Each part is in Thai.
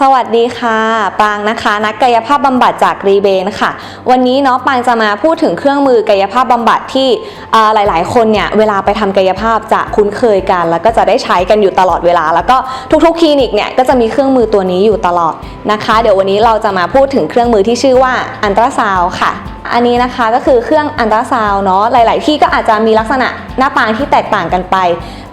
สวัสดีค่ะ ปางนะคะ นักกายภาพบำบัดจากรีเบนค่ะ วันนี้เนาะปางจะมาพูดถึงเครื่องมือกายภาพบำบัดที่หลายหลาย ๆ คนเนี่ยเวลาไปทำกายภาพจะคุ้นเคยกัน แล้วก็จะได้ใช้กันอยู่ตลอดเวลา แล้วก็ทุก ๆ คลินิกเนี่ยก็จะมีเครื่องมือตัวนี้อยู่ตลอดนะคะ เดี๋ยววันนี้เราจะมาพูดถึงเครื่องมือที่ชื่อว่าอันตราซาวค่ะ อันนี้นะคะก็คือเครื่องอันตราซาวเนาะหลาย ๆ ที่ก็อาจจะมีลักษณะหน้าปางที่แตกต่างกันไป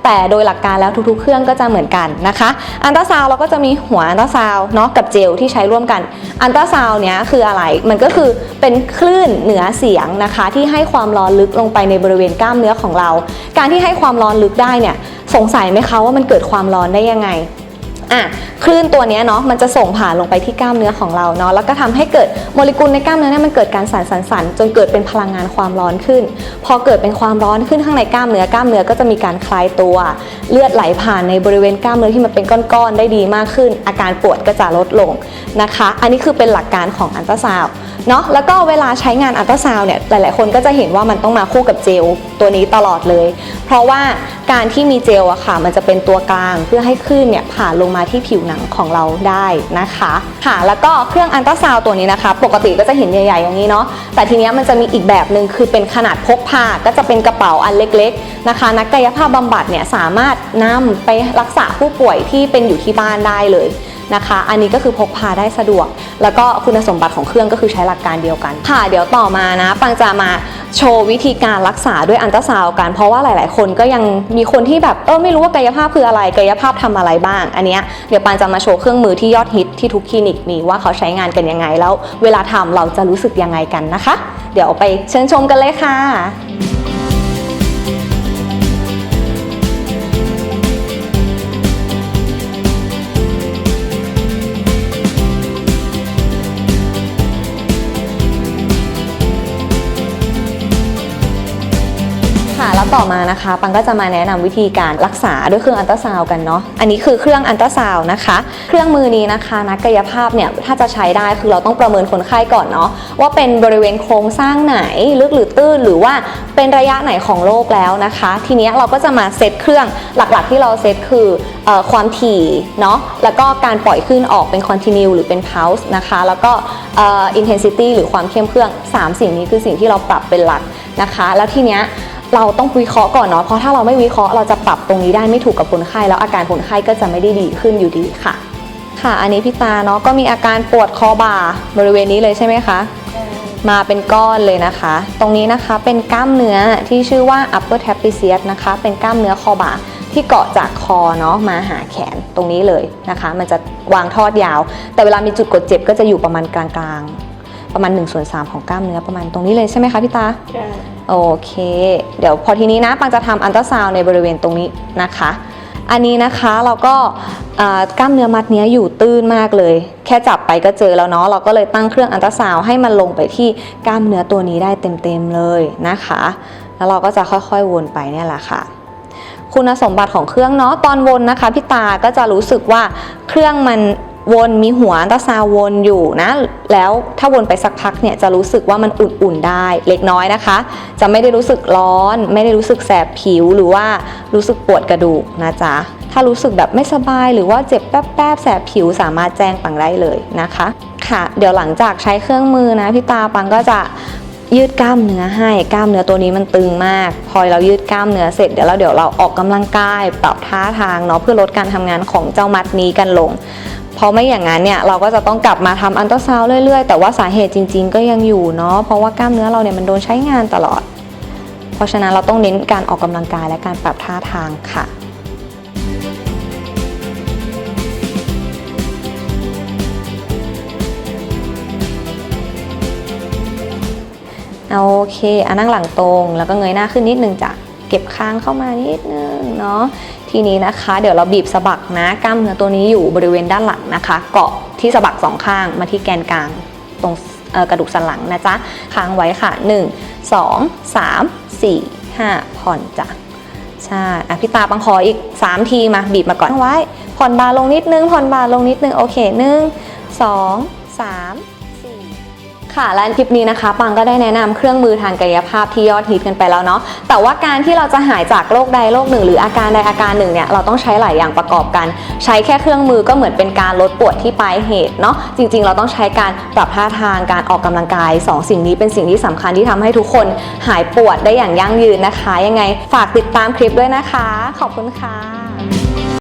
แต่โดยหลักการแล้วทุก ๆ เครื่องก็จะเหมือนกันนะคะ อันตราซาวเราก็จะมีหัวอันตราซาวเนาะกับเจลที่ใช้ร่วมกัน อันตราซาวเนี้ยคืออะไร มันก็คือเป็นคลื่นเหนือเสียงนะคะ ที่ให้ความร้อนลึกลงไปในบริเวณกล้ามเนื้อของเรา การที่ให้ความร้อนลึกได้เนี่ยสงสัยไหมคะว่ามันเกิดความร้อนได้ยังไง อะคลื่นตัวนี้เนาะมันจะส่งผ่านลงไปที่กล้ามเนื้อของเราเนาะแล้วก็ทำให้เกิดโมเลกุลในกล้ามเนื้อเนี่ยมันเกิดการสั่นสั่นสั่นจนเกิดเป็นพลังงานความร้อนขึ้น พอเกิดเป็นความร้อนขึ้นข้างในกล้ามเนื้อกล้ามเนื้อก็จะมีการคลายตัว เลือดไหลผ่านในบริเวณกล้ามเนื้อที่มันเป็นก้อนๆได้ดีมากขึ้น อาการปวดก็จะลดลงนะคะ อันนี้คือเป็นหลักการของอันตราซาวด์ เนาะแล้วก็เวลาใช้งานอันตราซาวด์เนี่ยหลาย ๆ คนก็จะเห็นว่ามันต้องมาคู่กับเจลตัวนี้ตลอดเลย เพราะว่าการที่มีเจลอะค่ะ มันจะเป็นตัวกลางเพื่อให้คลื่นเนี่ยผ่านลงมาที่ผิวหนังของเราได้นะคะค่ะแล้วก็เครื่องอันตราซาวด์ตัวนี้นะคะ ปกติก็จะเห็นใหญ่ ๆ อย่างนี้เนาะแต่ทีเนี้ยมันจะมีอีกแบบหนึ่งคือเป็นขนาดพกพาก็จะเป็นกระเป๋าอันเล็ก ๆ นะคะ นักกายภาพบำบัดเนี่ยสามารถนำไปรักษาผู้ป่วยที่เป็นอยู่ที่บ้านได้เลย นะคะ อันนี้ก็คือพกพาได้สะดวก แล้วก็คุณสมบัติของเครื่องก็คือใช้หลักการเดียวกัน ค่ะ เดี๋ยวต่อมานะ ปังจะมาโชว์วิธีการรักษาด้วยอันตราซาวกัน เพราะว่าหลาย ๆ คนก็ยังมีคนที่แบบเออไม่รู้ว่ากายภาพคืออะไรกายภาพทำอะไรบ้าง อันเนี้ยเดี๋ยวปังจะมาโชว์เครื่องมือที่ยอดฮิตที่ทุกคลินิกมีว่าเขาใช้งานกันยังไงแล้ว เวลาทำเราจะรู้สึกยังไงกันนะคะ เดี๋ยวไปเชิญชมกันเลยค่ะ ค่ะ แล้วต่อมานะคะ ปังก็จะมาแนะนำวิธีการรักษาด้วยเครื่องอันตราซาวด์กันเนาะ อันนี้คือเครื่องอันตราซาวด์นะคะ เครื่องมือนี้นะคะนักกายภาพเนี่ยถ้าจะใช้ได้คือเราต้องประเมินคนไข้ก่อนเนาะว่าเป็นบริเวณโครงสร้างไหนลึกหรือตื้นหรือว่าเป็นระยะไหนของโรคแล้วนะคะ ทีนี้เราก็จะมาเซตเครื่องหลักๆ ที่เราเซตคือออความถี่เนาะแล้วก็การปล่อยคลื่นออกเป็น continue หรือเป็น pulse นะคะ แล้วก็อ่อ intensity หรือความเข้มเครื่องสามสิ่งนี้คือสิ่งที่เราปรับเป็นหลักนะคะ แล้วทีเนี้ย เราต้องวิเคราะห์ก่อนเนาะเพราะถ้าเราไม่วิเคราะห์เราจะปรับตรงนี้ได้ไม่ถูกกับคนไข้แล้วอาการคนไข้ก็จะไม่ได้ดีขึ้นอยู่ดีค่ะ ค่ะ อันนี้พี่ตาเนาะก็มีอาการปวดคอบ่าบริเวณนี้เลยใช่ไหมคะมาเป็นก้อนเลยนะคะ ตรงนี้นะคะเป็นกล้ามเนื้อที่ชื่อว่า upper trapezius นะคะ เป็นกล้ามเนื้อคอบ่าที่เกาะจากคอเนาะมาหาแขนตรงนี้เลยนะคะ มันจะวางทอดยาว แต่เวลามีจุดกดเจ็บก็จะอยู่ประมาณกลางๆ ประมาณ1ส่วน3ของกล้ามเนื้อประมาณตรงนี้เลยใช่ไหมคะพี่ตาใช่โอเค เดี๋ยวพอทีนี้นะปังจะทำอันตราซาวน์ในบริเวณตรงนี้นะคะ อันนี้นะคะเราก็อ่ากล้ามเนื้อมัดเนี้ยอยู่ตื้นมากเลย แค่จับไปก็เจอแล้วเนาะเราก็เลยตั้งเครื่องอันตราซาวน์ให้มันลงไปที่กล้ามเนื้อตัวนี้ได้เต็มๆเลยนะคะ แล้วเราก็จะค่อยๆวนไปเนี่ยแหละค่ะคุณสมบัติของเครื่องเนาะตอนวนนะคะพี่ตาก็จะรู้สึกว่าเครื่องมัน วนมีหัวอันตราซาวน์วนอยู่นะ แล้วถ้าวนไปสักพักเนี่ยจะรู้สึกว่ามันอุ่นๆได้เล็กน้อยนะคะ จะไม่ได้รู้สึกร้อน ไม่ได้รู้สึกแสบผิวหรือว่ารู้สึกปวดกระดูกนะจ๊ะถ้ารู้สึกแบบไม่สบายหรือว่าเจ็บแป๊บๆแสบผิวสามารถแจ้งปังได้เลยนะคะ ค่ะ เดี๋ยวหลังจากใช้เครื่องมือนะพี่ตาปังก็จะ ยืดกล้ามเนื้อให้กล้ามเนื้อตัวนี้มันตึงมาก พอเรายืดกล้ามเนื้อเสร็จเดี๋ยวเราเดี๋ยวเราออกกำลังกายปรับท่าทางเนาะเพื่อลดการทำงานของเจ้ามัดนี้กันลงเพราะไม่อย่างนั้นเนี่ยเราก็จะต้องกลับมาทำอันตราซาวเรื่อยๆ แต่ว่าสาเหตุจริง ๆ ก็ยังอยู่เนาะเพราะว่ากล้ามเนื้อเราเนี่ยมันโดนใช้งานตลอด เพราะฉะนั้นเราต้องเน้นการออกกำลังกายและการปรับท่าทางค่ะ โอเคอะนั่งหลังตรง แล้วก็เงยหน้าขึ้นนิดนึงจ้ะเก็บค้างเข้ามานิดนึงเนาะทีนี้นะคะ เดี๋ยวเราบีบสะบักนะกล้ามเนื้อตัวนี้อยู่บริเวณด้านหลังนะคะ เกาะที่สะบักสองข้างมาที่แกนกลางตรงกระดูกสันหลังนะจ๊ะค้างไว้ค่ะ 1 2 3 4 5 ผ่อนจ้ะใช่อะพี่ตาปังขออีก 3 ทีมาบีบมาก่อนไว้ ผ่อนบาลงนิดนึงผ่อนบาลงนิดนึงโอเคหนึ่งสองสาม ค่ะและคลิปนี้นะคะ ปังก็ได้แนะนำเครื่องมือทางกายภาพที่ยอดฮิตกันไปแล้วเนาะแต่ว่าการที่เราจะหายจากโรคใดโรคหนึ่ง หรืออาการใดอาการหนึ่งเนี่ยเราต้องใช้หลายอย่างประกอบกัน ใช้แค่เครื่องมือก็เหมือนเป็นการลดปวดที่ปลายเหตุเนาะจริง ๆ เราต้องใช้การปรับท่าทางการออกกำลังกายสองสิ่งนี้เป็นสิ่งที่สำคัญที่ทำให้ทุกคนหายปวดได้อย่างยั่งยืนนะคะ ยังไงฝากติดตามคลิปด้วยนะคะ ขอบคุณค่ะ